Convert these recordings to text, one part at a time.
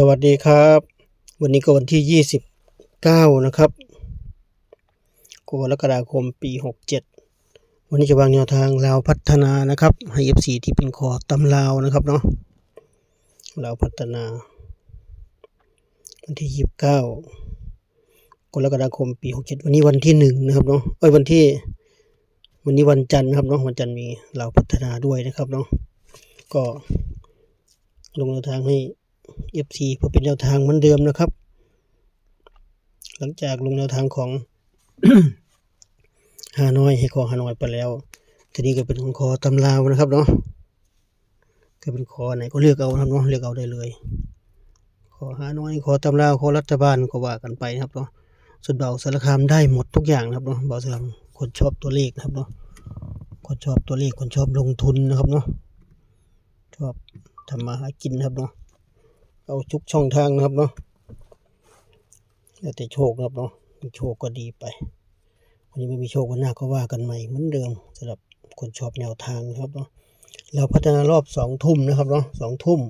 สวัสดีครับ วันนี้ก็วันที่ 29 นะครับกรกฎาคมปี 67 วันนี้จะวางแนวทางลาวพัฒนานะครับให้ FC ที่เป็นคอตำลาวนะครับเนาะลาวพัฒนา วันที่ 29 กรกฎาคมปี 67 วันนี้วันที่หนึ่งนะครับเนาะเอ้ยวันที่ วันนี้วันจันทร์นะครับเนาะวันจันทร์มีลาวพัฒนาด้วยนะครับเนาะก็ลงแนวทางให้ FC เพื่อเป็นแนวทางเหมือนเดิมนะครับ หลังจากลงแนวทางของฮานอยให้คอฮานอยไปแล้ว ทีนี้ก็เป็นของคอตำลาวนะครับเนาะก็เป็นคอไหนก็เลือกเอาครับเนาะเลือกเอาได้เลยคอฮานอยคอตำลาวคอรัฐบาลก็ว่ากันไปนะครับเนาะส่วนเบาสารคามได้หมดทุกอย่างนะครับเนาะเบาสารคามคนชอบตัวเลขนะครับเนาะคนชอบตัวเลขคนชอบลงทุนนะครับเนาะชอบทำมาหากินนะครับเนาะ เอาทุกช่องทางนะครับเนาะแล้วแต่โชคนะครับเนาะมีโชคก็ดีไปวันนี้ไม่มีโชควันหน้าก็ว่ากันใหม่เหมือนเดิมสำหรับคนชอบแนวทางนะครับเนาะเราพัฒนารอบสองทุ่มนะครับเนาะสองทุ่ม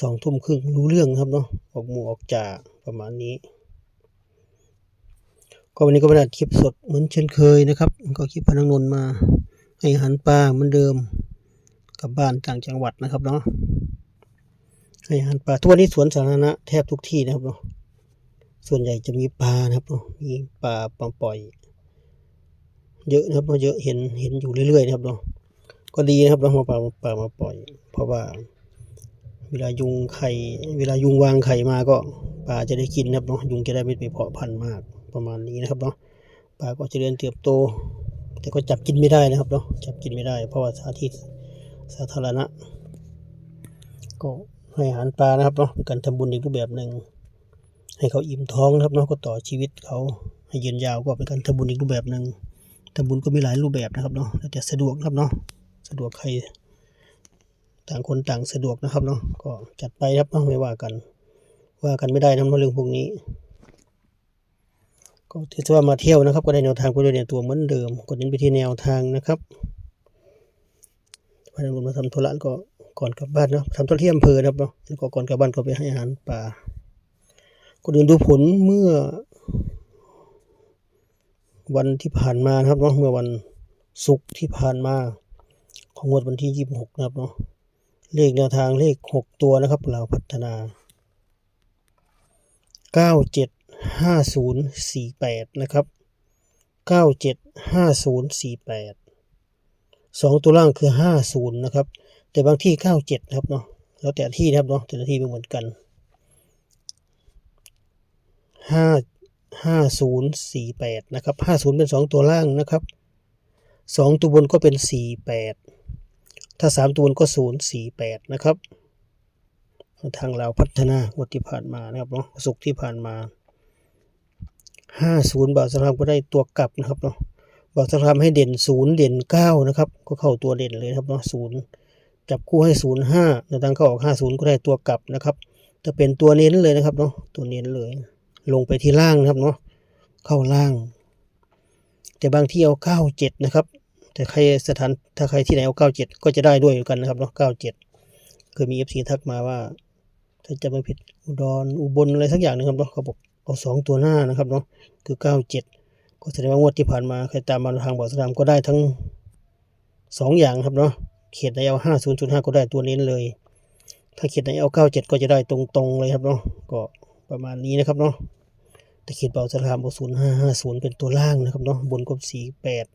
สองทุ่มครึ่งรู้เรื่องครับเนาะออกหมู่ออกจ่าประมาณนี้ ก็วันนี้ก็เป็นอัดคลิปสดเหมือนเช่นเคยนะครับ ก็คลิปพนังนนท์มาให้อาหันปลาเหมือนเดิมกลับบ้านต่างจังหวัดนะครับเนาะ ให้อาหารปลาทุกวันนี้สวนสาธารณะแทบทุกที่นะครับเนาะส่วนใหญ่จะมีปลานะครับเนาะมีปลาปลาปล่อย เยอะนะครับเนาะเยอะเห็นเห็นอยู่เรื่อยๆนะครับเนาะก็ดีนะครับเนาะมาปลาปลามาปล่อย เพราะว่า เวลายุงไข่เวลายุงวางไข่มาก็ปลาจะได้กินนะครับเนาะยุงจะได้ไม่ไปเพาะพันธุ์มากประมาณนี้นะครับเนาะปลาก็จะเริญเติบโต แต่ก็จับกินไม่ได้นะครับเนาะจับกินไม่ได้ เพราะว่าสถานที่สาธารณะก็ ให้อาหารปลานะครับเนาะเป็นการทำบุญอีกรูปแบบหนึ่งให้เขาอิ่มท้องนะครับเนาะก็ต่อชีวิตเขาให้ยืนยาวก็เป็นการทำบุญอีกรูปแบบหนึ่งทำบุญก็มีหลายรูปแบบนะครับเนาะแล้วแต่สะดวกนะครับเนาะสะดวกใคร ต่างคนต่างสะดวกนะครับเนาะก็จัดไปครับเนาะไม่ว่ากัน ว่ากันไม่ได้นะเรื่องพวกนี้ ก็ถือว่ามาเที่ยวนะครับ ก็ได้แนวทางได้วยในตัวเหมือนเดิมก็เน้นไปที่แนวทางนะครับพนักงานมาทำธุระก็ ก่อนกลับบ้านนะทำตัวที่อำเภอนะครับเนาะแล้วก็ก่อนกลับบ้านก็ไปให้อาหารปลาก็เดินดูผลเมื่อ วันที่ผ่านมานะครับเนาะเมื่อวันศุกร์ที่ผ่านมา ของงวดวันที่ยี่สิบหกนะครับเนาะเลขแนวทางเลขหกตัวนะครับเราพัฒนาเก้าเจ็ดห้าศูนย์สี่แปดนะครับเก้าเจ็ดห้าศูนย์สี่แปดสองตัวล่างคือห้าศูนย์นะครับ แต่บางที่เก้าเจ็ดครับเนาะแล้วแต่ที่นะครับเนาะแต่ละที่ไม่เหมือนกันห้าห้าศูนย์สี่แปดนะครับห้าศูนย์เป็นสองตัวล่างนะครับสองตัวบนก็เป็นสี่แปดถ้าสามตัวบนก็ศูนย์สี่แปดนะครับ ทางเราพัฒนางวดที่ผ่านมานะครับเนาะสุกที่ผ่านมาห้าศูนย์บาทสำหรับก็ได้ตัวกลับนะครับเนาะบอกจะทำให้เด่นศูนย์เด่นเก้านะครับ ก็เข้าตัวเด่นเลยครับเนาะศูนย์ จับคู่ให้ศูนย์ห้าในทางเข้าออกห้าศูนย์ก็ได้ตัวกลับนะครับ จะเป็นตัวเน้นเลยนะครับเนาะตัวเน้นเลย ลงไปที่ล่างนะครับเนาะเข้าล่าง แต่บางที่เอาเก้าเจ็ดนะครับ แต่ใครสถานถ้าใครที่ไหนเอาเก้าเจ็ดก็จะได้ด้วยเหมือนกันนะครับเนาะเก้าเจ็ดเคยมีเอฟซีทักมาว่า ถ้าจะไม่ผิดอุดรอุบลอะไรสักอย่างหนึงครับเนาะเขาบอกเอาสองตัวหน้านะครับเนาะคือเก้าเจ็ดก็แสดงว่างวดที่ผ่านมาใครตามมาทางบอสลามก็ได้ทั้งสองอย่างครับเนาะ เขียนในเอาห้าศูนย์ศูนย์ห้าก็ได้ตัวนี้เลย ถ้าเขียนในเอาเก้าเจ็ดก็จะได้ตรงๆเลยครับเนาะก็ประมาณนี้นะครับเนาะแต่เขียนเบาสลามเอาศูนย์ห้าห้าศูนย์เป็นตัวล่างนะครับเนาะบนก็สี่แปด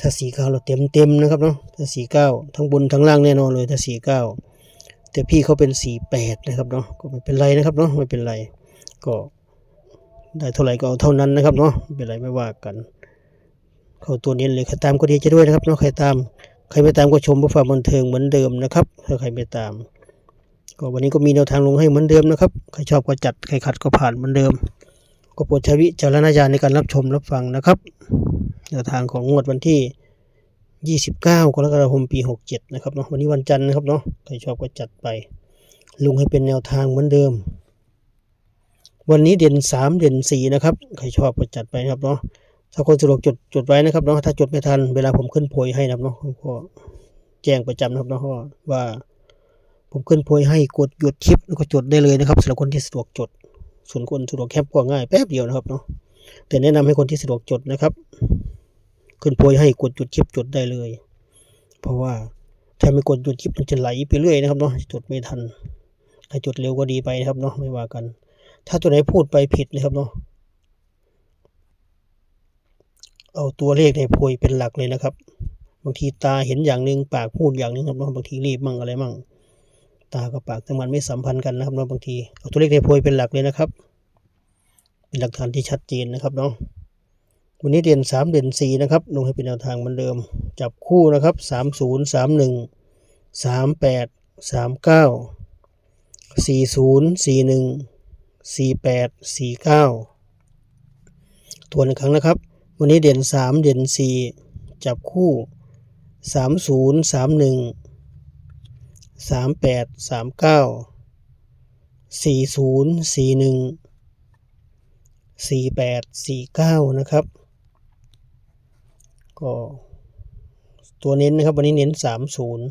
ถ้าสี่เก้าเราเต็มเต็มๆนะครับเนาะถ้าสี่เก้าทั้งบนทั้งล่างแน่นอนเลยถ้าสี่เก้าแต่พี่เขาเป็นสี่แปดนะครับเนาะก็ไม่เป็นไรนะครับเนาะไม่เป็นไรก็ได้เท่าไหร่ก็เอาเท่านั้นนะครับเนาะไม่เป็นไรไม่ว่ากัน เข้าตัวนี้เลยใครตามก็ดีใจด้วยนะครับเนาะใครตาม ใครไม่ตามก็ชมเพื่อความบันเทิงเหมือนเดิมนะครับ ถ้าใครไม่ตาม ก็วันนี้ก็มีแนวทางลงให้เหมือนเดิมนะครับ ใครชอบก็จัด ใครขัดก็ผ่านเหมือนเดิม ก็โปรดใช้วิจารณญาณในการรับชมรับฟังนะครับ แนวทางของงวดวันที่ 29 กรกฎาคมปี 67 นะครับเนาะ วันนี้วันจันทร์นะครับเนาะ ใครชอบก็จัดไป ลงให้เป็นแนวทางเหมือนเดิม วันนี้เด่นสามเด่นสี่นะครับ ใครชอบก็จัดไปนะครับเนาะ ถ้าคนสะดวกจดจดไว้นะครับเนาะถ้าจดไม่ทันเวลาผมขึ้นโพยให้นะครับเนาะก็แจ้งประจำนะครับเนาะว่าผมขึ้นโพยให้กดหยุดคลิปแล้วก็จดได้เลยนะครับสำหรับคนที่สะดวกจด ส่วนคนสะดวกแคปก็ง่ายแป๊บเดียวนะครับเนาะแต่แนะนำให้คนที่สะดวกจดนะครับ ขึ้นโพยให้กดหยุดคลิปจดได้เลย เพราะว่าถ้าไม่กดหยุดคลิปมันจะไหลไปเรื่อยนะครับเนาะจดไม่ทันถ้าจดเร็วก็ดีไปนะครับเนาะไม่ว่ากัน ถ้าตัวไหนพูดไปผิดนะครับเนาะ เอาตัวเลขในโพยเป็นหลักเลยนะครับ บางทีตาเห็นอย่างหนึ่งปากพูดอย่างหนึ่งครับเนาะบางทีรีบมั่งอะไรมั่ง ตากับปากแต่มันไม่สัมพันธ์กันนะครับเนาะบางทีเอาตัวเลขในโพยเป็นหลักเลยนะครับ เป็นหลักฐานที่ชัดเจนนะครับเนาะวันนี้เด่นสามเด่นสี่นะครับลงให้เป็นแนวทางเหมือนเดิม จับคู่นะครับสามศูนย์สามหนึ่งสามแปดสามเก้าสี่ศูนย์สี่หนึ่งสี่แปดสี่เก้าตัวหนึ่งครั้งนะครับ วันนี้เด่นสามเด่นสี่จับคู่สามศูนย์สามหนึ่งสามแปดสามเก้าสี่ศูนย์สี่หนึ่งสี่แปดสี่เก้านะครับ ก็ตัวเน้นนะครับ วันนี้เน้นสามศูนย์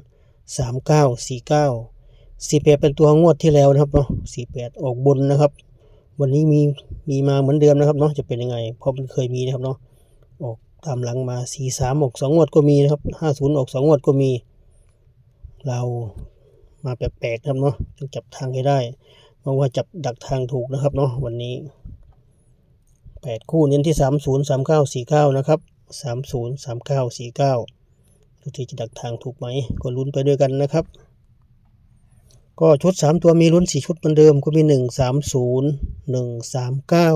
สามเก้าสี่เก้าสี่แปดเป็นตัวงวดที่แล้วนะครับเนาะสี่แปดออกบนนะครับ วันนี้มีมีมาเหมือนเดิมนะครับเนาะจะเป็นยังไง เพราะมันเคยมีนะครับเนาะ ออกตามหลังมาสี่สามออกสองงวดก็มีนะครับห้าศูนย์ออกสองงวดก็มี เรามาแปลกๆครับเนาะต้องจับทางให้ได้มองว่าจับดักทางถูกนะครับเนาะวันนี้แปดคู่เน้นที่สามศูนย์สามเก้าสี่เก้านะครับสามศูนย์สามเก้าสี่เก้าทุกทีจะดักทางถูกไหมก็ลุ้นไปด้วยกันนะครับ ก็ชุดสามตัวมีลุ้นสี่ชุดเหมือนเดิมก็มีหนึ่งสามศูนย์หนึ่งสามเก้า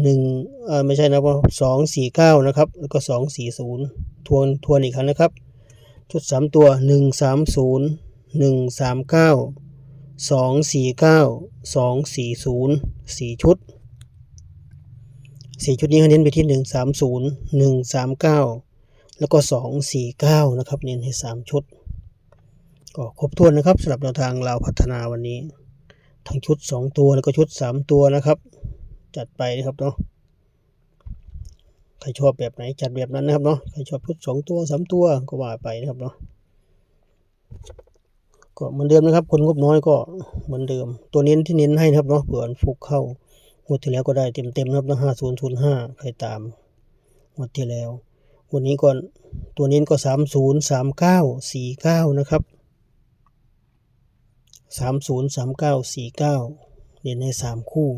หนึ่งเออไม่ใช่นะว่าสองสี่เก้านะครับ แล้วก็สองสี่ศูนย์ทวนทวนอีกครั้งนะครับ ชุดสามตัวหนึ่งสามศูนย์หนึ่งสามเก้าสองสี่เก้าสองสี่ศูนย์สี่ชุดสี่ชุดนี้เขาเน้นไปที่หนึ่งสามศูนย์หนึ่งสามเก้าแล้วก็สองสี่เก้านะครับ เน้นให้สามชุด ก็ครบถ้วนนะครับสำหรับแนวทางเราพัฒนาวันนี้ ทั้งชุดสองตัวแล้วก็ชุดสามตัวนะครับ จัดไปนะครับเนาะใครชอบแบบไหนจัดแบบนั้นนะครับเนาะใครชอบชุดสองตัวสามตัวก็ว่าไปนะครับเนาะก็เหมือนเดิมนะครับ คนงบน้อยก็เหมือนเดิม ตัวเน้นที่เน้นให้นะครับเนาะเผื่อฟุกเข้างวดที่แล้วก็ได้เต็มเต็มนะครับห้าศูนย์ศูนย์ห้าใครตามงวดที่แล้ววันนี้ก่อนตัวเน้นก็สามศูนย์สามเก้าสี่เก้านะครับสามศูนย์สามเก้าสี่เก้าเน้นให้สามคู่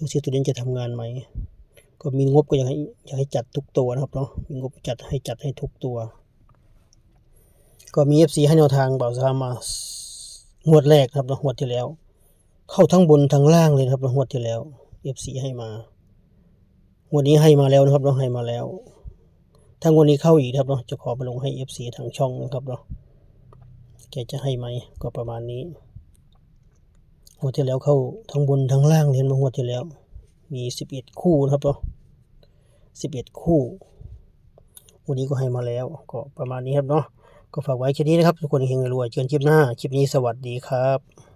ดูสิตัวเน้นจะทำงานไหม ก็มีงบก็อยากให้อยากให้จัดทุกตัวนะครับเนาะมีงบจัดให้จัดให้ทุกตัว ก็มี FC ให้แนวทางเบาซามางวดแรกนะครับเนาะงวดที่แล้ว เข้าทั้งบนทั้งล่างเลยครับเนาะงวดที่แล้ว FC ให้มางวดนี้ให้มาแล้วนะครับเนาะให้มาแล้วถ้างวดนี้เข้าอีกครับเนาะจะขอไปลงให้ FC ทางช่องนะครับเนาะแกจะให้ไหมก็ประมาณนี้ งวดที่แล้วเข้าทั้งบนทั้งล่างเรียนมางวดที่แล้ว มีสิบเอ็ดคู่นะครับเนาะสิบเอ็ดคู่ วันนี้ก็ให้มาแล้ว ก็ประมาณนี้ครับเนาะก็ฝากไว้แค่นี้นะครับ ทุกคนเฮงรวยเจอกันคลิปหน้า คลิปนี้สวัสดีครับ